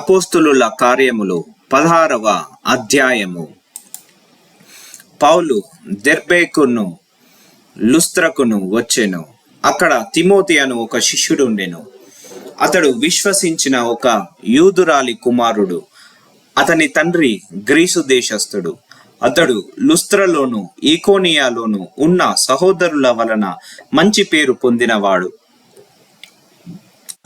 అపోస్తులుల కార్యములు పదహారవ అధ్యాయము. పౌలు దెర్బేకును లుస్త్రకును వచ్చెను. అక్కడ తిమోతి అను ఒక శిష్యుడు ఉండెను అతడు విశ్వసించిన ఒక యూదురాలి కుమారుడు. అతని తండ్రి గ్రీసు దేశస్థుడు. అతడు లుస్త్రలోను ఈకోనియాలోను ఉన్న సహోదరుల వలన మంచి పేరు పొందినవాడు.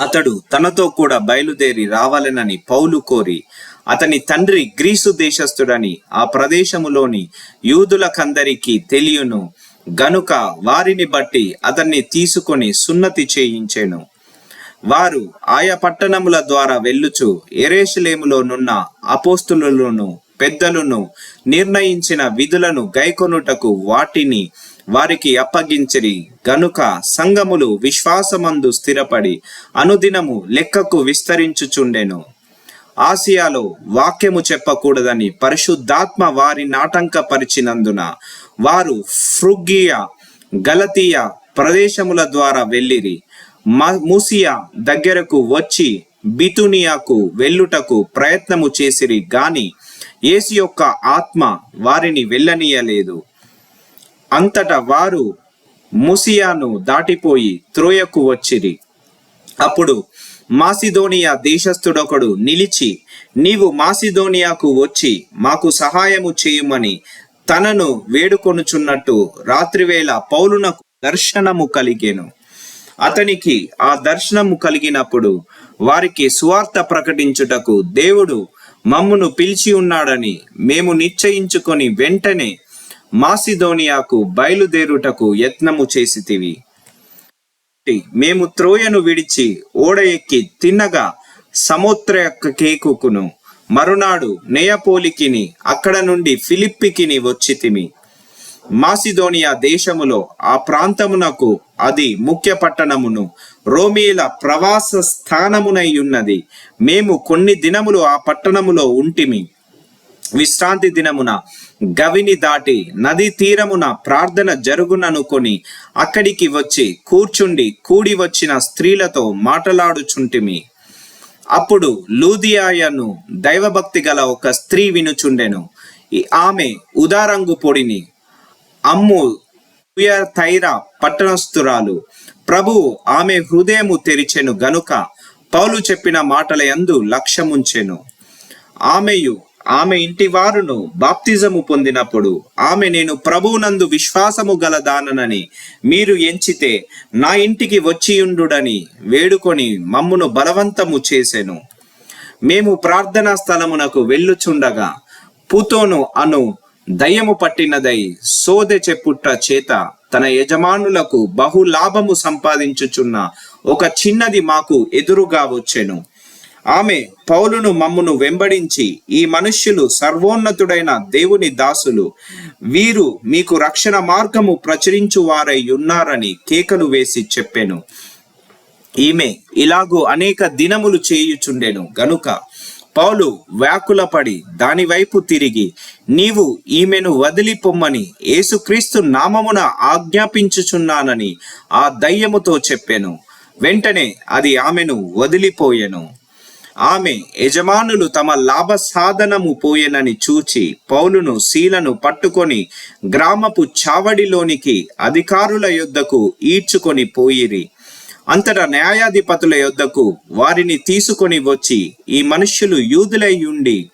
అతడు తనతో కూడా బయలుదేరి రావాలనని పౌలు కోరి అతని తండ్రి గ్రీసు దేశస్థుడని ఆ ప్రదేశములోని యూదులకందరికీ తెలియను గనుక వారిని బట్టి అతన్ని తీసుకొని సున్నతి చేయించెను. వారు ఆయా పట్టణముల ద్వారా వెళ్ళుచు ఎరేషులేములోనున్న అపోస్తులను పెద్దలను నిర్ణయించిన విధులను గైకొనుటకు వాటిని వారికి అప్పగించిరి. గనుక సంఘములు విశ్వాసమందు స్థిరపడి అనుదినము లెక్కకు విస్తరించుచుండెను. ఆసియాలో వాక్యము చెప్పకూడదని పరిశుద్ధాత్మ వారి నాటంకపరిచినందున వారు ఫ్రుగియా గలతీయ ప్రదేశముల ద్వారా వెళ్ళిరి. మ- మూసియా దగ్గరకు వచ్చి బితునియాకు వెళ్ళుటకు ప్రయత్నము చేసిరి గాని ఏసు యొక్క ఆత్మ వారిని వెళ్ళనీయలేదు. అంతటా వారు ముసియాను దాటిపోయి త్రోయకు వచ్చిరి. అప్పుడు మాసిదోనియా దేశస్థుడొకడు నిలిచి నీవు మాసిదోనియాకు వచ్చి మాకు సహాయము చేయమని తనను వేడుకొనుచున్నట్టు రాత్రివేళ పౌలునకు దర్శనము కలిగెను. అతనికి ఆ దర్శనము కలిగినప్పుడు వారికి సువార్త ప్రకటించుటకు దేవుడు మమ్మును పిలిచి ఉన్నాడని మేము నిశ్చయించుకొని వెంటనే మాసిదోనియాకు బయలుదేరుటకు యత్నము చేసితివి. మేము త్రోయను విడిచి ఓడ ఎక్కి తిన్నగా సముద్ర కేకుకును. మరునాడు నేయపోలికిని అక్కడ నుండి ఫిలిప్పికిని వచ్చితిమి. మాసిదోనియా దేశములో ఆ ప్రాంతమునకు అది ముఖ్య పట్టణమును. రోమీల ప్రవాస స్థానమునై ఉన్నది. మేము కొన్ని దినములు ఆ పట్టణములో ఉంటిమి. విశ్రాంతి దినమున గవిని దాటి నది తీరమున ప్రార్థన జరుగుననుకొని అక్కడికి వచ్చి కూర్చుండి కూడి వచ్చిన స్త్రీలతో మాటలాడుచుంటిమి. అప్పుడు లూదియాయను దైవభక్తి గల ఒక స్త్రీ వినుచుండెను. ఆమె ఉదారంగు పొడిని అమ్ము తైర పట్టణస్థురాలు ప్రభువు ఆమె హృదయము తెరిచెను గనుక పౌలు చెప్పిన మాటల యందు లక్ష్యముంచెను. ఆమెయు ఆమె ఇంటి వారును బాప్తిజము పొందినప్పుడు ఆమె నేను ప్రభువునందు విశ్వాసము గలదానని మీరు ఎంచితే నా ఇంటికి వచ్చియుండుడని వేడుకొని మమ్మును బలవంతము చేసెను. మేము ప్రార్థనా స్థలమునకు వెళ్ళుచుండగా పుతోను అను దయ్యము పట్టినదై సోదె చెప్పుట్ట చేత తన యజమానులకు బహు లాభము సంపాదించుచున్న ఒక చిన్నది మాకు ఎదురుగా వచ్చెను. ఆమె పౌలును మమ్మును వెంబడించి ఈ మనుష్యులు సర్వోన్నతుడైన దేవుని దాసులు. వీరు మీకు రక్షణ మార్గము ప్రచురించు వారై ఉన్నారని కేకలు వేసి చెప్పెను. ఈమె ఇలాగూ అనేక దినములు చేయుచుండెను. గనుక పౌలు వ్యాకులపడి దానివైపు తిరిగి నీవు ఈమెను వదిలిపొమ్మని యేసుక్రీస్తు నామమున ఆజ్ఞాపించుచున్నానని ఆ దయ్యముతో చెప్పెను. వెంటనే అది ఆమెను వదిలిపోయెను. ఆమె యజమానులు తమ లాభ సాధనము పోయేనని చూచి పౌలును శీలను పట్టుకొని గ్రామపు చావడిలోనికి అధికారుల యొద్దకు ఈడ్చుకొని పోయిరి. అంతటా న్యాయాధిపతుల యొద్దకు వారిని తీసుకొని వచ్చి ఈ మనుష్యులు యూదులై ఉండి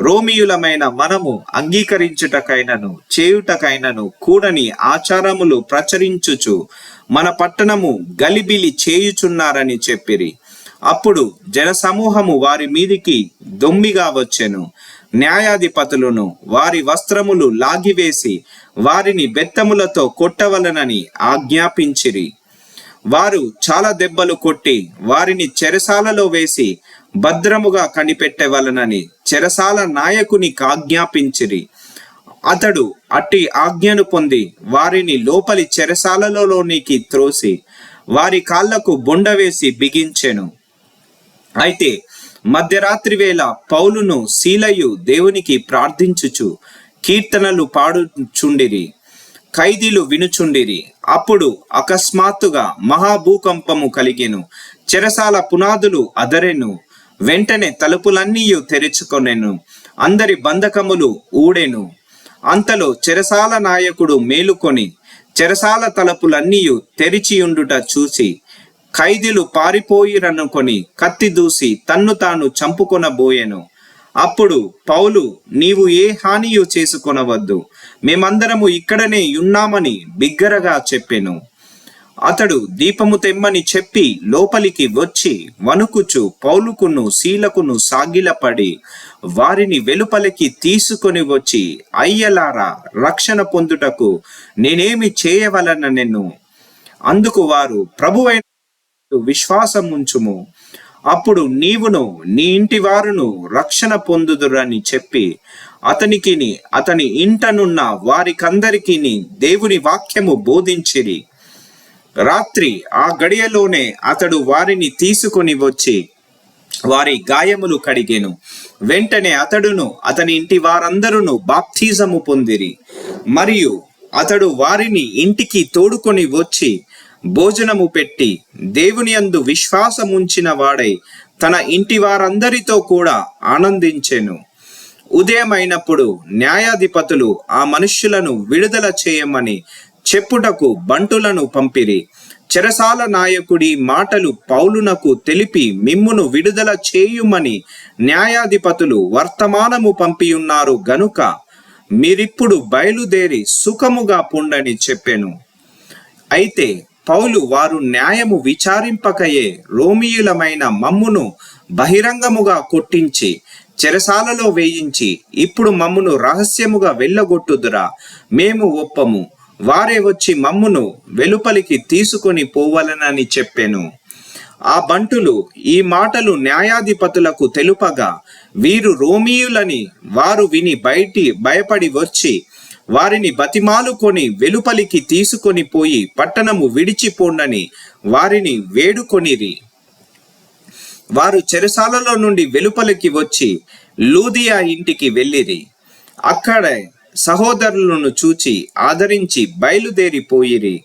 రోమియులమైన మనము అంగీకరించుటకైనను చేయుటకైనను కూడని ఆచారములు ప్రచరించుచు మన పట్టణము గలిబిలి చేయుచున్నారని చెప్పిరి. అప్పుడు జనసమూహము వారి మీదికి దొమ్మిగా వచ్చెను. న్యాయాధిపతులను వారి వస్త్రములు లాగివేసి వారిని బెత్తములతో కొట్టవలనని ఆజ్ఞాపించిరి. వారు చాలా దెబ్బలు కొట్టి వారిని చెరసాలలో వేసి భద్రముగా కనిపెట్టవలనని చెరసాల నాయకునికి ఆజ్ఞాపించిరి. అతడు అట్టి ఆజ్ఞను పొంది వారిని లోపలి చెరసాలలోనికి త్రోసి వారి కాళ్ళకు బొండ వేసి బిగించెను. అయితే మధ్యరాత్రి వేళ పౌలును శీలయు దేవునికి ప్రార్థించుచు కీర్తనలు పాడుచుండిరి ఖైదీలు వినుచుండిరి. అప్పుడు అకస్మాత్తుగా మహాభూకంపము కలిగెను. చెరసాల పునాదులు అదరెను. వెంటనే తలుపులన్నీ తెరుచుకొనెను. అందరి బంధకములు ఊడెను. అంతలో చెరసాల నాయకుడు మేలుకొని చెరసాల తలుపులన్నీ తెరిచియుండుట చూసి ఖైదీలు పారిపోయిరనుకొని కత్తి దూసి తన్ను తాను చంపుకొనబోయెను. అప్పుడు పౌలు నీవు ఏ హానియు చేసుకొనవద్దు. మేమందరము ఇక్కడనే ఉన్నామని బిగ్గరగా చెప్పెను. అతడు దీపము తెమ్మని చెప్పి లోపలికి వచ్చి వణుకుచు పౌలుకును శీలకును సాగిలపడి వారిని వెలుపలికి తీసుకొని వచ్చి అయ్యలారా రక్షణ పొందుటకు నేనేమి చేయవలన నిన్ను అందుకు వారు ప్రభువైన విశ్వాసం ఉంచుము అప్పుడు నీవును నీ ఇంటి వారును రక్షణ పొందుదురని చెప్పి అతనికిని అతని ఇంటనున్న వారికందరికీ దేవుని వాక్యము బోధించిరి. రాత్రి ఆ గడియలోనే అతడు వారిని తీసుకొని వచ్చి వారి గాయములు కడిగెను. వెంటనే అతడును అతని ఇంటి వారందరూ బాప్తిజము పొందిరి. మరియు అతడు వారిని ఇంటికి తోడుకొని వచ్చి భోజనము పెట్టి దేవునియందు విశ్వాసముంచిన వాడై తన ఇంటి వారందరితో కూడా ఆనందించెను. ఉదయమైనప్పుడు న్యాయాధిపతులు ఆ మనుష్యులను విడుదల చేయమని చెప్పుటకు బంటులను పంపిరి. చెరసాల నాయకుడి మాటలు పౌలునకు తెలిపి మిమ్మును విడుదల చేయుమని న్యాయాధిపతులు వర్తమానము పంపియున్నారు గనుక మీరిప్పుడు బయలుదేరి సుఖముగా పొండని చెప్పెను. అయితే పౌలు వారు న్యాయము విచారింపకయే రోమియులమైన మమ్మును బహిరంగముగా కొట్టించి చెరసాలలో వేయించి ఇప్పుడు మమ్మును రహస్యముగా వెళ్ళగొట్టుదురా. మేము ఒప్పము. వారే వచ్చి మమ్మును వెలుపలికి తీసుకొని పోవలనని చెప్పెను. ఆ బంటులు ఈ మాటలు న్యాయాధిపతులకు తెలుపగా వీరు రోమియులని వారు విని బయటి భయపడి వచ్చి వారిని బతిమాలుకొని వెలుపలికి తీసుకొని పోయి పట్టణము విడిచిపోండని వారిని వేడుకొనిరి. వారు చెరసాలలో నుండి వెలుపలికి వచ్చి లూదియా ఇంటికి వెళ్ళిరి. అక్కడ సహోదరులను చూచి ఆదరించి బయలుదేరిపోయిరి.